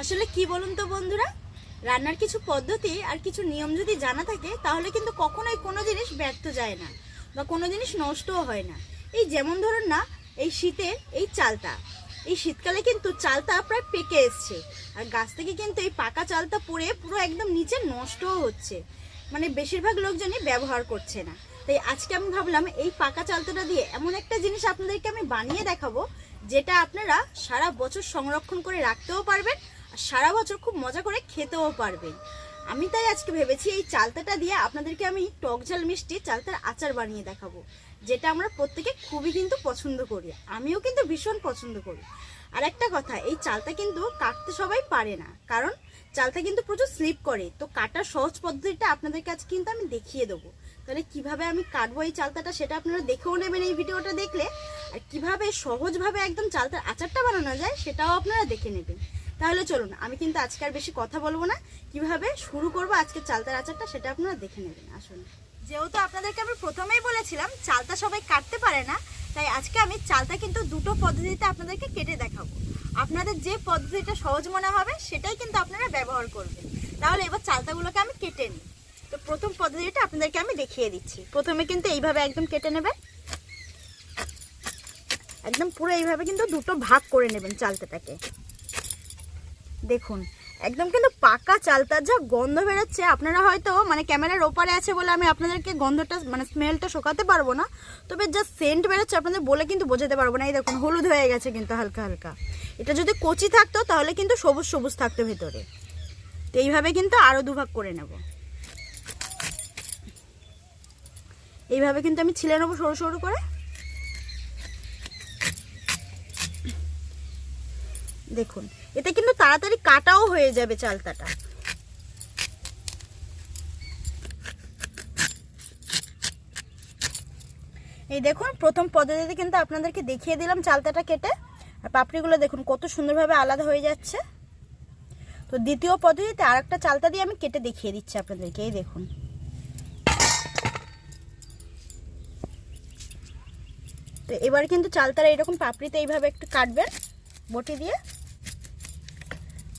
আসলে কি বলুন তো বন্ধুরা? রান্নার কিছু পদ্ধতি আর কিছু নিয়ম যদি জানা থাকে, তাহলে কিন্তু কখনোই কোনো জিনিস ব্যর্থ যায় না বা কোনো জিনিস নষ্টও হয় না। এই যেমন ধরুন না, এই শীতের এই চালটা। এই শীতকালে কিন্তু চালটা প্রায় পেকে এসছে। আর গাছ থেকে কিন্তু এই পাকা চালটা পড়ে পুরো একদম নিচে নষ্টও হচ্ছে। মানে বেশিরভাগ লোকজনই ব্যবহার করছে না। তাই আজকে আমি ভাবলাম, এই পাকা চালতাটা দিয়ে এমন একটা জিনিস আপনাদেরকে আমি বানিয়ে দেখাবো, যেটা আপনারা সারা বছর সংরক্ষণ করে রাখতেও পারবেন সারা বছর খুব মজা করে খেতেও পারবেন। আমি তাই আজকে ভেবেছি এই চালতাটা দিয়ে আপনাদেরকে আমি টক ঝাল মিষ্টি চালতার আচার বানিয়ে দেখাবো, যেটা আমরা প্রত্যেকে খুবই কিন্তু পছন্দ করি। আমিও কিন্তু ভীষণ পছন্দ করি। আর একটা কথা, এই চালটা কিন্তু কাটতে সবাই পারে না, কারণ চালটা কিন্তু প্রচুর স্লিপ করে। তো কাটার সহজ পদ্ধতিটা আপনাদের কাছে কিন্তু আমি দেখিয়ে দেবো। তাহলে কীভাবে আমি কাটবো এই চালতাটা সেটা আপনারা দেখেও নেবেন এই ভিডিওটা দেখলে। আর কীভাবে সহজভাবে একদম চালতার আচারটা বানানো যায় সেটাও আপনারা দেখে নেবেন। তাহলে চলুন, আমি কিন্তু আজকে আর বেশি কথা বলব না। কীভাবে শুরু করব আজকে চালতার আচারটা সেটা আপনারা দেখে নেবেন, আসুন। যেহেতু আপনাদেরকে আমি প্রথমেই বলেছিলাম, চালতা সবাই কাটতে পারে না, তাই আজকে আমি চালতা কিন্তু দুটো পদ্ধতিতে আপনাদেরকে কেটে দেখাবো। আপনাদের যে পদ্ধতিটা সহজ মনে হবে, সেটাই কিন্তু আপনারা ব্যবহার করবেন। তাহলে এবার চালতাগুলোকে আমি কেটে নিই। তো প্রথম পদ্ধতিটা আপনাদেরকে আমি দেখিয়ে দিচ্ছি। প্রথমে কিন্তু এইভাবে একদম কেটে নেবেন। একদম পুরো এইভাবে কিন্তু দুটো ভাগ করে নেবেন চালতাটাকে। দেখুন, একদম কিন্তু পাকা চালতার যা গন্ধ বেরোচ্ছে, আপনারা হয়তো মানে ক্যামেরার ওপারে আছে বলে আমি আপনাদেরকে গন্ধটা মানে স্মেলটা শোকাতে পারব না, তবে যা সেন্ট বেরোচ্ছে আপনাদের বলে কিন্তু বোঝাতে পারব না। এই দেখুন, হলুদ হয়ে গেছে কিন্তু হালকা হালকা। এটা যদি কচি থাকতো, তাহলে কিন্তু সবুজ সবুজ থাকতো ভেতরে। তো এইভাবে কিন্তু আরও দুভাগ করে নেব। এইভাবে কিন্তু আমি ছিলে নেব সরু সরু করে। দেখুন এতে কিন্তু তাড়াতাড়ি কাটাও হয়ে যাবে চালতাটা। এই দেখুন, প্রথম পদ্ধতিতে কিন্তু আপনাদেরকে দেখিয়ে দিলাম চালতাটা কেটে। আর পাপড়িগুলো দেখুন, কত সুন্দরভাবে আলাদা হয়ে যাচ্ছে। তো দ্বিতীয় পদ্ধতিতে আর একটা চালতা দিয়ে আমি কেটে দেখিয়ে দিচ্ছি আপনাদেরকে, এই দেখুন। তো এবার কিন্তু চালতারা এরকম পাপড়িতে এইভাবে একটু কাটবেন, বটি দিয়ে।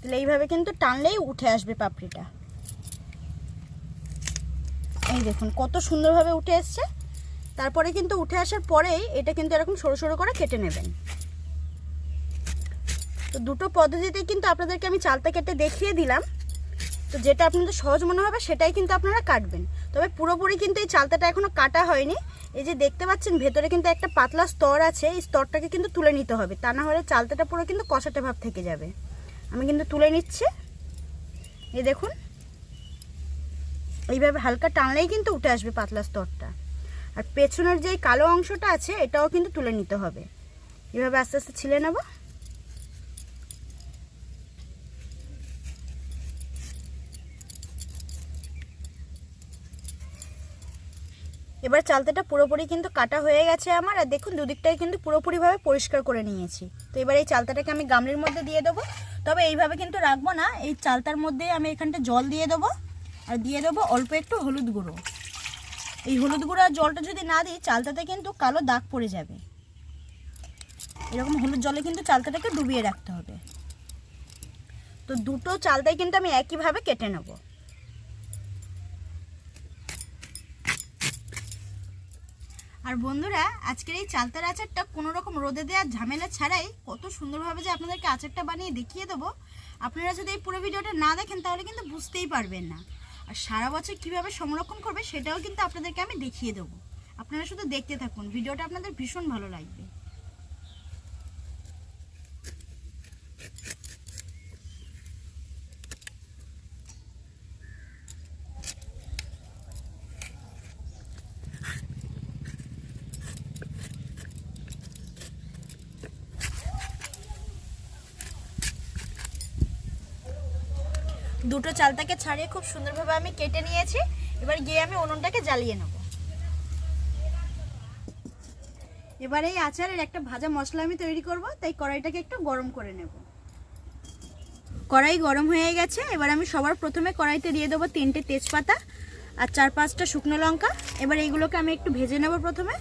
তাহলে এইভাবে কিন্তু টানলেই উঠে আসবে পাপড়িটা। এই দেখুন, কত সুন্দরভাবে উঠে এসছে। তারপরে কিন্তু উঠে আসার পরেই এটা কিন্তু এরকম সরু সরু করে কেটে নেবেন। তো দুটো পদ্ধতিতে কিন্তু আপনাদেরকে আমি চালতা কেটে দেখিয়ে দিলাম। তো যেটা আপনাদের সহজ মনে হবে সেটাই কিন্তু আপনারা কাটবেন। তবে পুরোপুরি কিন্তু এই চালতাটা এখনও কাটা হয়নি। এই যে দেখতে পাচ্ছেন, ভেতরে কিন্তু একটা পাতলা স্তর আছে। এই স্তরটাকে কিন্তু তুলে নিতে হবে। তা না হলে চালতাটা পুরো কিন্তু কষাটে ভাব থেকে যাবে। আমি কিন্তু তুলে নিচ্ছি। এই দেখুন। এইভাবে হালকা টানলেই কিন্তু উঠে আসবে পাতলা স্তরটা। আর পেছনের যে কালো অংশটা আছে, এটাও কিন্তু তুলে নিতে হবে। এভাবে আস্তে আস্তে ছিলে নেব। এবার চালতাটা পুরোপুরি কিন্তু কাটা হয়ে গেছে আমার, আর দেখুন দুদিকটাই কিন্তু পুরোপুরিভাবে পরিষ্কার করে নিয়েছি। তো এবার এই চালতাটাকে আমি গামলির মধ্যে দিয়ে দেবো। তবে এইভাবে কিন্তু রাখব না। এই চালতার মধ্যে আমি এখানটা জল দিয়ে দেবো। আর দিয়ে দেবো অল্প একটু হলুদ গুঁড়ো। এই হলুদ গুঁড়ো আর জলটা যদি না দিই, চালতাতে কিন্তু কালো দাগ পড়ে যাবে। এরকম হলুদ জলে কিন্তু চালতাটাকে ডুবিয়ে রাখতে হবে। তো দুটো চালতাই কিন্তু আমি একইভাবে কেটে নেব। আর বন্ধুরা, আজকের এই চালতার আচারটা কোনো রকম রোদে দেওয়ার ঝামেলা ছাড়াই কত সুন্দরভাবে যে আপনাদেরকে আচারটা বানিয়ে দেখিয়ে দেবো। আপনারা যদি এই পুরো ভিডিওটা না দেখেন, তাহলে কিন্তু বুঝতেই পারবেন না। আর সারা বছর কীভাবে সংরক্ষণ করবে, সেটাও কিন্তু আপনাদেরকে আমি দেখিয়ে দেবো। আপনারা শুধু দেখতে থাকুন, ভিডিওটা আপনাদের ভীষণ ভালো লাগবে। দুটো চালটাকে ছাড়িয়ে খুব সুন্দরভাবে আমি কেটে নিয়েছি। এবার গিয়ে আমি উনুনটাকে জ্বালিয়ে নেব। এবার এই আচারের একটা ভাজা মশলা আমি তৈরি করব, তাই কড়াইটাকে একটু গরম করে নেব। কড়াই গরম হয়ে গেছে, এবার আমি সবার প্রথমে কড়াইতে দিয়ে দেবো তিনটে তেজপাতা আর চার পাঁচটা শুকনো লঙ্কা। এবার এইগুলোকে আমি একটু ভেজে নেব প্রথমে।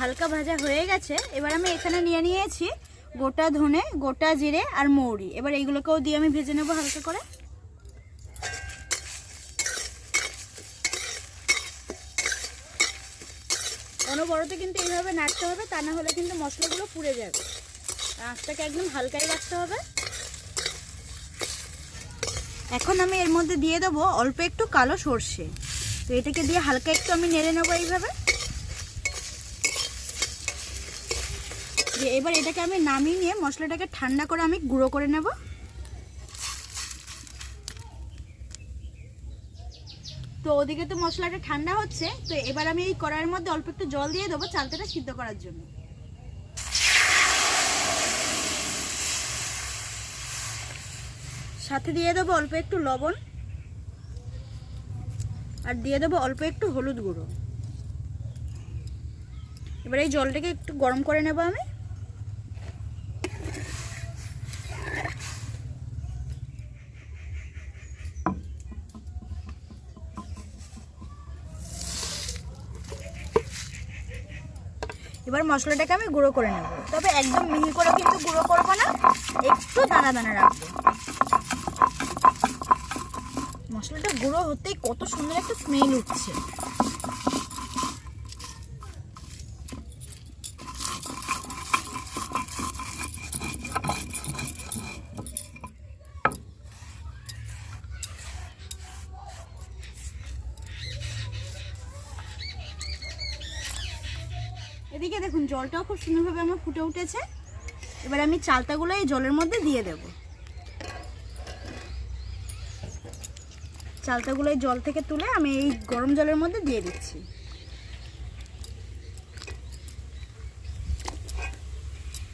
হালকা ভাজা হয়ে গেছে, এবার আমি এখানে নিয়ে নিয়েছি গোটা ধনে, গোটা জিরে আর মৌরি। এবার এইগুলোকেও দিয়ে আমি ভেজে নেব হালকা করে। অনবরত কিন্তু এইভাবে নাড়তে হবে, তা না হলে কিন্তু মশলাগুলো পুড়ে যাবে। আঁচটাকে একদম হালকাই রাখতে হবে। এখন আমি এর মধ্যে দিয়ে দেবো অল্প একটু কালো সর্ষে। তো এটাকে দিয়ে হালকা একটু আমি নেড়ে নেব এইভাবে। দিয়ে এবার এটাকে আমি নামিয়ে নিয়ে মশলাটাকে ঠান্ডা করে আমি গুঁড়ো করে নেব। তো ওদিকে তো মশলাটা ঠান্ডা হচ্ছে, তো এবার আমি এই কড়াইয়ের মধ্যে অল্প একটু জল দিয়ে দেবো চালতাটা সিদ্ধ করার জন্য। সাথে দিয়ে দেবো অল্প একটু লবণ আর দিয়ে দেবো অল্প একটু হলুদ গুঁড়ো। এবার এই জলটাকে একটু গরম করে নেব আমি। এবার মশলাটাকে আমি গুঁড়ো করে নেব। তবে একদম মিহি করে কিন্তু গুঁড়ো করব না, একটু দানা দানা রাখব। মশলাটা গুঁড়ো হতেই কত সুন্দর একটা স্মেল উঠছে। এদিকে দেখুন, জলটাও খুব সুন্দরভাবে আমার ফুটে উঠেছে। এবার আমি চালতাগুলো এই জলের মধ্যে দিয়ে দেব। চালতাগুলো এই জল থেকে তুলে আমি এই গরম জলের মধ্যে দিয়ে দিচ্ছি।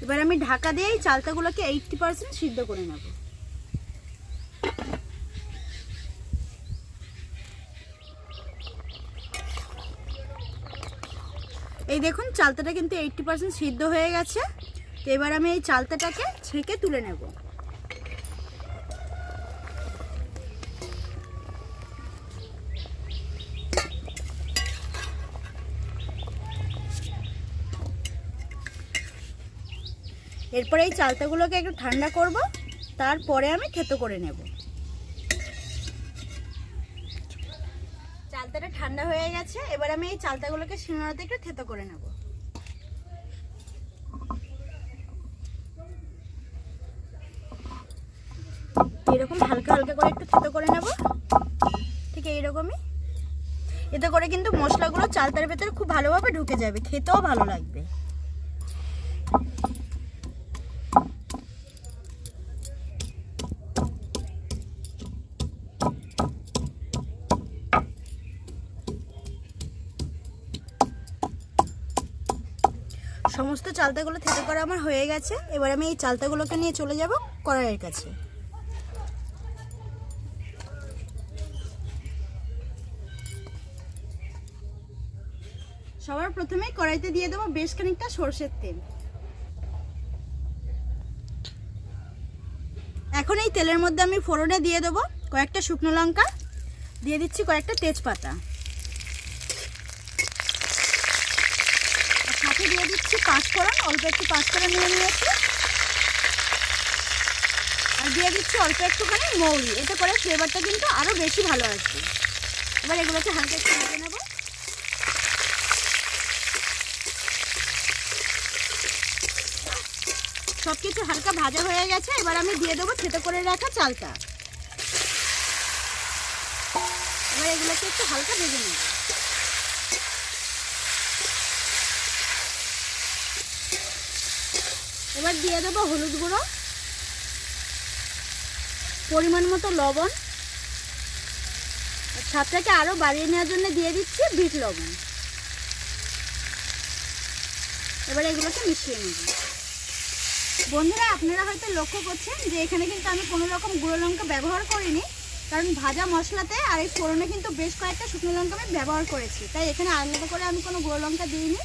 এবার আমি ঢাকা দিয়ে এই চালতাগুলোকে এইটটি পার্সেন্ট সিদ্ধ করে নেব। এই দেখুন, চালতাটা কিন্তু এইটটি পার্সেন্ট সিদ্ধ হয়ে গেছে। তো এবার আমি এই চালতাটাকে ছেঁকে তুলে নেব। এরপরে এই চালতাগুলোকে একটু ঠান্ডা করব, তারপরে আমি থেতো করে নেব। চালতাটা ঠান্ডা হয়ে গেছে, এবার আমি এই চালতাগুলোকে শিলনোড়াতে একটু থেতো করে নেব। এরকম হালকা হালকা করে একটু থেতো করে নেব। ঠিক এইরকমই। এতে করে কিন্তু মশলাগুলো চালতার ভেতরে খুব ভালোভাবে ঢুকে যাবে, খেতেও ভালো লাগবে। সমস্ত চালতাগুলো থেতো করা আমার হয়ে গেছে। এবার আমি এই চালতাগুলোকে নিয়ে চলে যাব কড়াইয়ের কাছে। সবার প্রথমে কড়াইতে দিয়ে দেবো বেশ খানিকটা সর্ষের তেল। এখন এই তেলের মধ্যে আমি ফোড়নে দিয়ে দেবো কয়েকটা শুকনো লঙ্কা, দিয়ে দিচ্ছি কয়েকটা তেজপাতা আর সাথে দিয়ে দিচ্ছি পাঁচফোড়ন অল্প একটু পাঁচফোড়ন নিয়ে নিয়েছি। আর দিয়ে দিচ্ছি অল্প একটুখানি মৌরি। এতে করে ফ্লেভারটা কিন্তু আরও বেশি ভালো আসবে। এবার এগুলোকে হালকা একটু ভেজে নেব। সব কিছু হালকা ভাজা হয়ে গেছে। এবার আমি দিয়ে দেবো থেতো করে রাখা চালটা। এবার এগুলোকে একটু হালকা ভেজে নেব এবার দিয়ে দেবো হলুদ গুঁড়ো, পরিমাণ মতো লবণ স্বাদটাকে আরও বাড়িয়ে নেওয়ার জন্য দিয়ে দিচ্ছি বিট লবণ। এবার এগুলোকে মিশিয়ে নেব। বন্ধুরা, আপনারা হয়তো লক্ষ্য করছেন যে এখানে কিন্তু আমি কোনো রকম গুঁড়ো লঙ্কা ব্যবহার করিনি, কারণ ভাজা মশলাতে আর এই ফোড়নে কিন্তু বেশ কয়েকটা শুকনো লঙ্কা আমি ব্যবহার করেছি। তাই এখানে আলাদা করে আমি কোনো গুঁড়ো লঙ্কা দিইনি।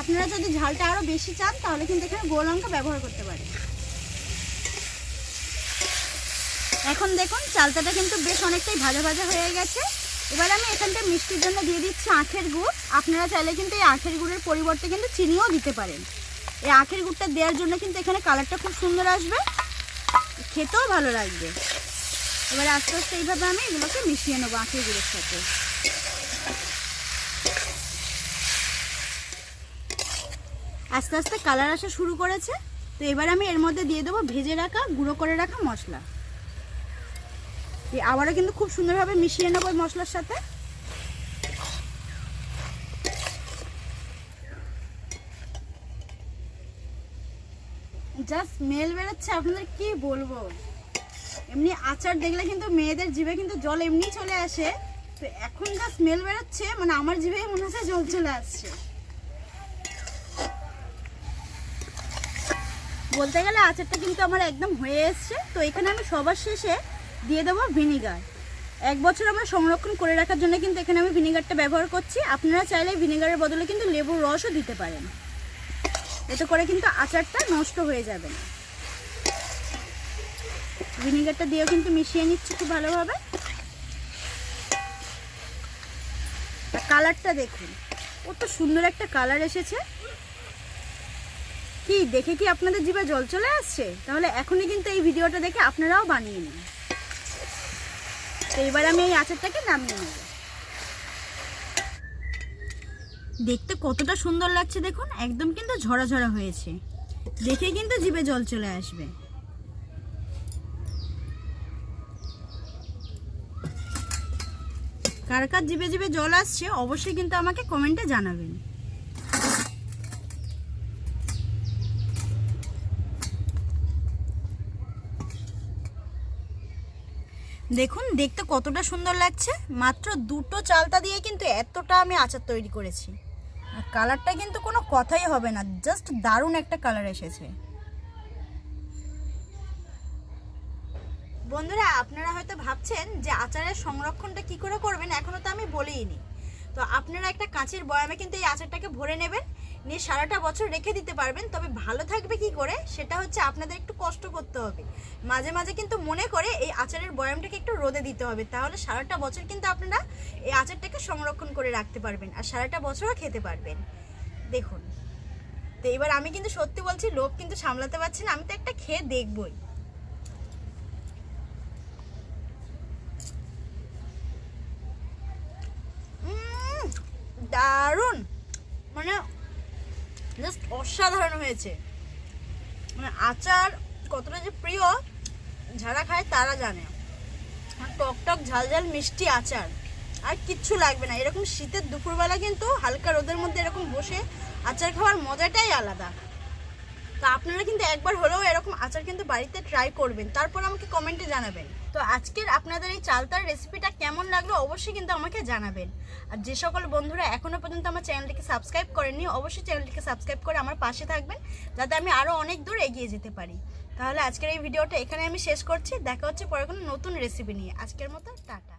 আপনারা যদি ঝালটা আরও বেশি চান, তাহলে কিন্তু এখানে গুঁড়ো লঙ্কা ব্যবহার করতে পারেন। এখন দেখুন চালতাটা কিন্তু বেশ অনেকটাই ভাজা ভাজা হয়ে গেছে। এবার আমি এখানটা মিষ্টির জন্য দিয়ে দিচ্ছি আখের গুড়। আপনারা চাইলে কিন্তু এই আখের গুড়ের পরিবর্তে কিন্তু চিনিও দিতে পারেন। এই আখের গুড়টা দেওয়ার জন্য কিন্তু এখানে কালারটা খুব সুন্দর আসবে। খেতেও ভালো লাগবে। এবার আস্তে আস্তে এইভাবে আমি এগুলোকে মিশিয়ে নেব আখের গুড়ের সাথে। আস্তে আস্তে কালার আসা শুরু করেছে। তো এবার আমি এর মধ্যে দিয়ে দেবো ভেজে রাখা, গুঁড়ো করে রাখা মশলা। আবারও কিন্তু খুব সুন্দরভাবে মিশিয়ে নেব মশলার সাথে। যা স্মেল বেরোচ্ছে, আপনাদের কি বলব? এমনি আচার দেখলে কিন্তু মেয়েদের জিভে কিন্তু জল এমনি চলে আসে। তো এখন যা স্মেল বেরোচ্ছে মানে আমার জিভে মনে হচ্ছে জল চলে আসছে। বলতে গেলে আচারটা কিন্তু আমার একদম হয়ে এসছে। তো এখানে আমি সবার শেষে দিয়ে দেবো ভিনিগার। এক বছর আমরা সংরক্ষণ করে রাখার জন্য কিন্তু এখানে আমি ভিনিগারটা ব্যবহার করছি। আপনারা চাইলে ভিনিগারের বদলে কিন্তু লেবুর রসও দিতে পারেন। এতে করে কিন্তু আচারটা নষ্ট হয়ে যাবে না। ভিনিগারটা দিয়েও কিন্তু মিশিয়ে নিচ্ছি খুব ভালোভাবে। কালারটা দেখুন, কত সুন্দর একটা কালার এসেছে। কি, দেখে কি আপনাদের জিভে জল চলে আসছে? তাহলে এখনই কিন্তু এই ভিডিওটা দেখে আপনারাও বানিয়ে নিন। তো এবার আমি এই আচারটাকে নামিয়ে নেব। দেখতে কতটা সুন্দর লাগছে দেখুন, একদম কিন্তু ঝরা ঝরা হয়েছে। দেখে কিন্তু জিভে জল চলে আসবে। কার কার জিভে জিভে জল আসছে, অবশ্যই কিন্তু আমাকে কমেন্টে জানাবেন। দেখুন, দেখতে কতটা সুন্দর লাগছে। মাত্র দুটো চালতা দিয়ে কিন্তু এতটা আমি আচার তৈরি করেছি। আর কালারটা কিন্তু কোনো কথাই হবে না, জাস্ট দারুণ একটা কালার এসেছে। বন্ধুরা, আপনারা হয়তো ভাবছেন যে আচারের সংরক্ষণটা কি করে করবেন, এখনও তো আমি বলিনি। তো আপনারা একটা কাঁচের বয়ামে কিন্তু এই আচারটাকে ভরে নেবেন নিয়ে সারাটা বছর রেখে দিতে পারবেন, তবে ভালো থাকবে কি করে সেটা হচ্ছে আপনাদের একটু কষ্ট করতে হবে। মাঝে মাঝে কিন্তু মনে করে এই আচারের বয়ামটাকে একটু রোদে দিতে হবে, তাহলে সারাটা বছর কিন্তু আপনারা এই আচারটাকে সংরক্ষণ করে রাখতে পারবেন আর সারাটা বছরও খেতে পারবেন। দেখুন, তো এবার আমি কিন্তু সত্যি বলছি, লোভ কিন্তু সামলাতে পারছি না, আমি তো একটা খেয়ে দেখবই। দারুণ! মানে জাস্ট অসাধারণ হয়েছে। মানে আচার কতটা যে প্রিয়, যারা খায় তারা জানে। টক টক ঝাল ঝাল মিষ্টি আচার, আর কিচ্ছু লাগবে না। এরকম শীতের দুপুরবেলা কিন্তু হালকা রোদের মধ্যে এরকম বসে আচার খাওয়ার মজাটাই আলাদা। তো আপনারা কিন্তু একবার হলেও এরকম আচার কিন্তু বাড়িতে ট্রাই করবেন। তারপর আমাকে কমেন্টে জানাবেন। তো আজকের আপনাদের এই চালতার রেসিপিটা কেমন লাগল অবশ্যই কিন্তু আমাকে জানাবেন। আর যে সকল বন্ধুরা এখনও পর্যন্ত আমার চ্যানেলটিকে সাবস্ক্রাইব করেননি, অবশ্যই চ্যানেলটিকে সাবস্ক্রাইব করে আমার পাশে থাকবেন, যাতে আমি আরও অনেক দূর এগিয়ে যেতে পারি। তাহলে আজকের এই ভিডিওটা এখানে আমি শেষ করছি। দেখা হচ্ছে পরে কোনো নতুন রেসিপি নিয়ে। আজকের মতো, টাটা।